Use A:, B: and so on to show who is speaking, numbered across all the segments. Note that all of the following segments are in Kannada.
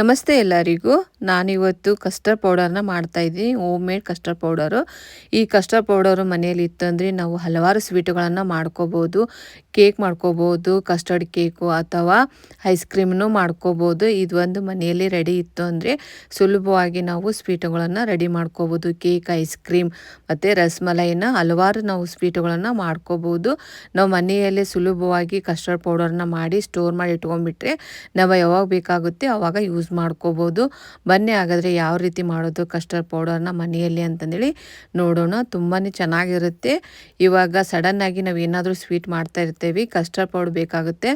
A: ನಮಸ್ತೆ ಎಲ್ಲರಿಗೂ. ನಾನಿವತ್ತು ಕಸ್ಟರ್ಡ್ ಪೌಡರ್ನ ಮಾಡ್ತಾಯಿದ್ದೀನಿ ಹೋಮ್ ಮೇಡ್ ಕಸ್ಟರ್ಡ್ ಪೌಡರು. ಈ ಕಸ್ಟರ್ಡ್ ಪೌಡರು ಮನೆಯಲ್ಲಿ ಇತ್ತಂದರೆ ನಾವು ಹಲವಾರು ಸ್ವೀಟುಗಳನ್ನು ಮಾಡ್ಕೋಬೋದು. ಕೇಕ್ ಮಾಡ್ಕೋಬೋದು, ಕಸ್ಟರ್ಡ್ ಕೇಕು ಅಥವಾ ಐಸ್ ಕ್ರೀಮ್ನು ಮಾಡ್ಕೋಬೋದು. ಇದು ಒಂದು ಮನೆಯಲ್ಲಿ ರೆಡಿ ಇತ್ತು ಅಂದರೆ ಸುಲಭವಾಗಿ ನಾವು ಸ್ವೀಟುಗಳನ್ನು ರೆಡಿ ಮಾಡ್ಕೋಬೋದು. ಕೇಕ್, ಐಸ್ ಕ್ರೀಮ್ ಮತ್ತು ರಸ್ಮಲೈನ ಹಲವಾರು ನಾವು ಸ್ವೀಟುಗಳನ್ನು ಮಾಡ್ಕೋಬೋದು. ನಾವು ಮನೆಯಲ್ಲೇ ಸುಲಭವಾಗಿ ಕಸ್ಟರ್ಡ್ ಪೌಡರ್ನ ಮಾಡಿ ಸ್ಟೋರ್ ಮಾಡಿ ಇಟ್ಕೊಂಡ್ಬಿಟ್ರೆ, ನಾವು ಯಾವಾಗ ಬೇಕಾಗುತ್ತೆ ಆವಾಗ ಯೂಸ್ ಯೂಸ್ ಮಾಡ್ಕೋಬೋದು. ಬನ್ನಿ ಹಾಗಾದರೆ ಯಾವ ರೀತಿ ಮಾಡೋದು, ಕಸ್ಟರ್ಡ್ ಪೌಡರ್ನ ಮನೆಯಲ್ಲಿ ಅಂತಂದೇಳಿ ನೋಡೋಣ. ತುಂಬಾ ಚೆನ್ನಾಗಿರುತ್ತೆ. ಇವಾಗ ಸಡನ್ನಾಗಿ ನಾವು ಏನಾದರೂ ಸ್ವೀಟ್ ಮಾಡ್ತಾ ಇರ್ತೇವೆ, ಕಸ್ಟರ್ಡ್ ಪೌಡರ್ ಬೇಕಾಗುತ್ತೆ.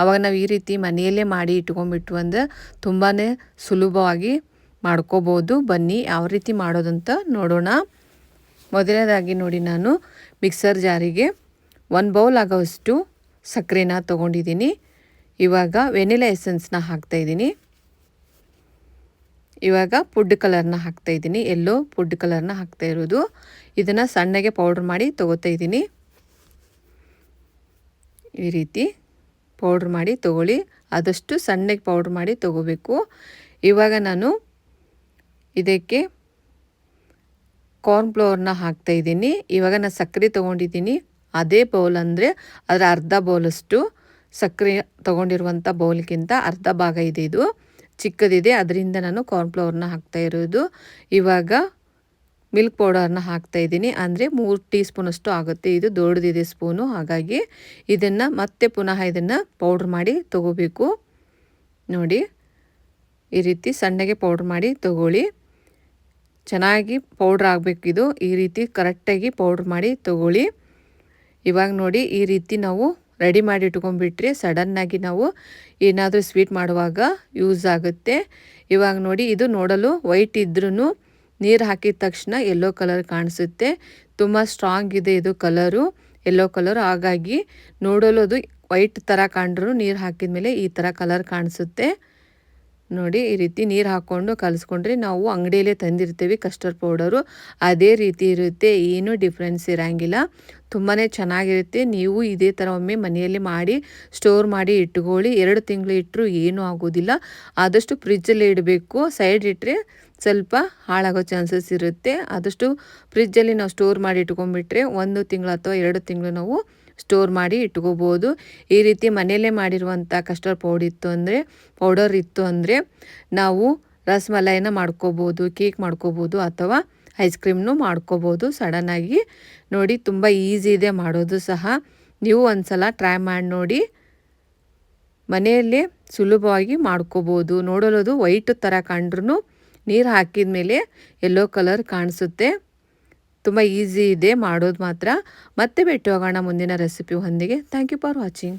A: ಅವಾಗ ನಾವು ಈ ರೀತಿ ಮನೆಯಲ್ಲೇ ಮಾಡಿ ಇಟ್ಕೊಂಡ್ಬಿಟ್ಟು ಅಂದರೆ ತುಂಬಾ ಸುಲಭವಾಗಿ ಮಾಡ್ಕೋಬೋದು. ಬನ್ನಿ ಯಾವ ರೀತಿ ಮಾಡೋದಂತ ನೋಡೋಣ. ಮೊದಲನೇದಾಗಿ ನೋಡಿ ನಾನು ಮಿಕ್ಸರ್ ಜಾರಿಗೆ ಒಂದು ಬೌಲ್ ಆಗೋವಷ್ಟು ಸಕ್ಕರೆನ ತೊಗೊಂಡಿದ್ದೀನಿ. ಇವಾಗ ವೆನಿಲಾ ಎಸೆನ್ಸ್ನ ಹಾಕ್ತಾಯಿದ್ದೀನಿ ಇವಾಗ ಪುಡ್ ಕಲರ್ನ ಹಾಕ್ತಾ ಇದ್ದೀನಿ. ಎಲ್ಲೋ ಪುಡ್ ಕಲರ್ನ ಹಾಕ್ತಾ ಇರೋದು. ಇದನ್ನು ಸಣ್ಣಗೆ ಪೌಡ್ರ್ ಮಾಡಿ ತೊಗೋತಾ ಇದ್ದೀನಿ. ಈ ರೀತಿ ಪೌಡ್ರ್ ಮಾಡಿ ತೊಗೊಳ್ಳಿ. ಆದಷ್ಟು ಸಣ್ಣಗೆ ಪೌಡ್ರ್ ಮಾಡಿ ತೊಗೋಬೇಕು. ಇವಾಗ ನಾನು ಇದಕ್ಕೆ ಕಾರ್ನ್ ಫ್ಲೋರ್ನ ಹಾಕ್ತಾಯಿದ್ದೀನಿ ಇವಾಗ ನಾನು ಸಕ್ಕರೆ ತೊಗೊಂಡಿದ್ದೀನಿ. ಅದೇ ಬೌಲ್ ಅಂದರೆ ಅದರ ಅರ್ಧ ಬೌಲಷ್ಟು ಸಕ್ಕರೆ ತೊಗೊಂಡಿರುವಂಥ ಬೌಲ್ಗಿಂತ ಅರ್ಧ ಭಾಗ ಇದೆ ಇದು. ಚಿಕ್ಕದಿದೆ, ಅದರಿಂದ ನಾನು ಕಾರ್ನ್ಫ್ಲವರ್ನ ಹಾಕ್ತಾ ಇರೋದು. ಇವಾಗ ಮಿಲ್ಕ್ ಪೌಡರ್ನ ಹಾಕ್ತಾ ಇದ್ದೀನಿ. ಅಂದರೆ ಮೂರು ಟೀ ಸ್ಪೂನಷ್ಟು ಆಗುತ್ತೆ. ಇದು ದೊಡ್ಡದಿದೆ ಸ್ಪೂನು ಹಾಗಾಗಿ ಇದನ್ನು ಮತ್ತೆ ಪುನಃ ಇದನ್ನು ಪೌಡ್ರ್ ಮಾಡಿ ತಗೋಬೇಕು. ನೋಡಿ, ಈ ರೀತಿ ಸಣ್ಣಗೆ ಪೌಡ್ರ್ ಮಾಡಿ ತಗೊಳ್ಳಿ. ಚೆನ್ನಾಗಿ ಪೌಡ್ರ್ ಆಗಬೇಕಿದು ಈ ರೀತಿ ಕರೆಕ್ಟಾಗಿ ಪೌಡ್ರ್ ಮಾಡಿ ತಗೊಳ್ಳಿ. ಇವಾಗ ನೋಡಿ, ಈ ರೀತಿ ನಾವು ರೆಡಿ ಮಾಡಿ ಇಟ್ಕೊಂಡ್ಬಿಟ್ರೆ ಸಡನ್ನಾಗಿ ನಾವು ಏನಾದರೂ ಸ್ವೀಟ್ ಮಾಡುವಾಗ ಯೂಸ್ ಆಗುತ್ತೆ. ಇವಾಗ ನೋಡಿ ಇದು ನೋಡಲು ವೈಟ್ ಇದ್ರೂ ನೀರು ಹಾಕಿದ ತಕ್ಷಣ ಎಲ್ಲೋ ಕಲರ್ ಕಾಣಿಸುತ್ತೆ. ತುಂಬ ಸ್ಟ್ರಾಂಗ್ ಇದೆ ಇದು ಕಲರು ಎಲ್ಲೋ ಕಲರ್ ಹಾಗಾಗಿ ನೋಡಲು ಅದು ವೈಟ್ ಥರ ಕಂಡ್ರೂ ನೀರು ಹಾಕಿದ ಮೇಲೆ ಈ ಥರ ಕಲರ್ ಕಾಣಿಸುತ್ತೆ. ನೋಡಿ ಈ ರೀತಿ ನೀರು ಹಾಕ್ಕೊಂಡು ಕಲಿಸ್ಕೊಂಡ್ರೆ ನಾವು ಅಂಗಡಿಯಲ್ಲೇ ತಂದಿರ್ತೀವಿ ಕಸ್ಟರ್ಡ್ ಪೌಡರು ಅದೇ ರೀತಿ ಇರುತ್ತೆ, ಏನು ಡಿಫ್ರೆನ್ಸ್ ಇರೋಂಗಿಲ್ಲ. ತುಂಬಾ ಚೆನ್ನಾಗಿರುತ್ತೆ. ನೀವು ಇದೇ ಥರ ಒಮ್ಮೆ ಮನೆಯಲ್ಲಿ ಮಾಡಿ ಸ್ಟೋರ್ ಮಾಡಿ ಇಟ್ಕೊಳ್ಳಿ. ಎರಡು ತಿಂಗಳು ಇಟ್ಟರು ಏನೂ ಆಗೋದಿಲ್ಲ. ಆದಷ್ಟು ಫ್ರಿಜ್ಜಲ್ಲಿ ಇಡಬೇಕು. ಸೈಡ್ ಇಟ್ಟರೆ ಸ್ವಲ್ಪ ಹಾಳಾಗೋ ಚಾನ್ಸಸ್ ಇರುತ್ತೆ. ಆದಷ್ಟು ಫ್ರಿಜ್ಜಲ್ಲಿ ನಾವು ಸ್ಟೋರ್ ಮಾಡಿ ಇಟ್ಕೊಂಡ್ಬಿಟ್ರೆ ಒಂದು ತಿಂಗಳು ಅಥವಾ ಎರಡು ತಿಂಗಳು ನಾವು ಸ್ಟೋರ್ ಮಾಡಿ ಇಟ್ಕೋಬೋದು. ಈ ರೀತಿ ಮನೆಯಲ್ಲೇ ಮಾಡಿರುವಂಥ ಕಸ್ಟರ್ಡ್ ಪೌಡರ್ ಇತ್ತು ಅಂದರೆ ಪೌಡರ್ ಇತ್ತು ಅಂದರೆ ನಾವು ರಸಮಲೈನ ಮಾಡ್ಕೋಬೋದು ಕೇಕ್ ಮಾಡ್ಕೋಬೋದು ಅಥವಾ ಐಸ್ ಕ್ರೀಮ್ನು ಮಾಡ್ಕೋಬೋದು. ಸಡನ್ನಾಗಿ ನೋಡಿ ತುಂಬ ಈಸಿ ಇದೆ ಮಾಡೋದು ಸಹ. ನೀವು ಒಂದು ಸಲ ಟ್ರೈ ಮಾಡಿ ನೋಡಿ. ಮನೆಯಲ್ಲೇ ಸುಲಭವಾಗಿ ಮಾಡ್ಕೋಬೋದು. ನೋಡಲೋದು ವೈಟ್ ಥರ ಕಂಡ್ರೂ ನೀರು ಹಾಕಿದ ಮೇಲೆ ಯೆಲ್ಲೋ ಕಲರ್ ಕಾಣಿಸುತ್ತೆ. ತುಂಬ ಈಸಿ ಇದೆ, ಮಾಡೋದು ಮಾತ್ರ. ಮತ್ತೆ ಭೇಟಿ ಹೋಗೋಣ ಮುಂದಿನ ರೆಸಿಪಿ ಹೊಂದಿಗೆ ಥ್ಯಾಂಕ್ ಯು ಫಾರ್ ವಾಚಿಂಗ್